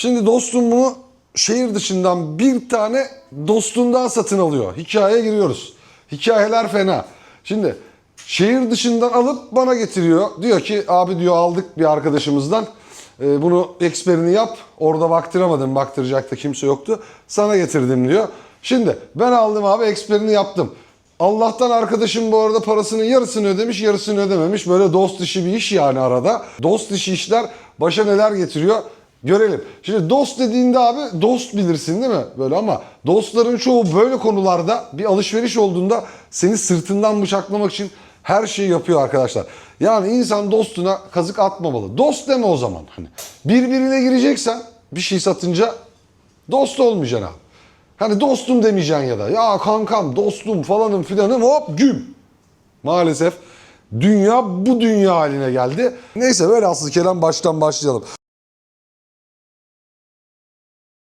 Şimdi dostum bunu şehir dışından bir tane dostundan satın alıyor. Hikayeye giriyoruz. Hikayeler fena. Şimdi şehir dışından alıp bana getiriyor. Diyor ki abi diyor aldık bir arkadaşımızdan. Ee, bunu eksperini yap. Orada baktıramadım. Baktıracak da kimse yoktu. Sana getirdim diyor. Şimdi ben aldım abi eksperini yaptım. Allah'tan arkadaşım bu arada parasının yarısını ödemiş, yarısını ödememiş. Böyle dost işi bir iş yani arada. Dost işi işler başa neler getiriyor görelim. Şimdi dost dediğinde abi dost bilirsin değil mi? Böyle ama dostların çoğu böyle konularda bir alışveriş olduğunda seni sırtından bıçaklamak için her şeyi yapıyor arkadaşlar. Yani insan dostuna kazık atmamalı. Dost deme o zaman. Hani birbirine gireceksen bir şey satınca dost olmayacaksın abi. Hani dostum demeyeceksin ya da ya kankam dostum falanım filanım hop güm. Maalesef dünya bu dünya haline geldi. Neyse velhasıl kelam baştan başlayalım.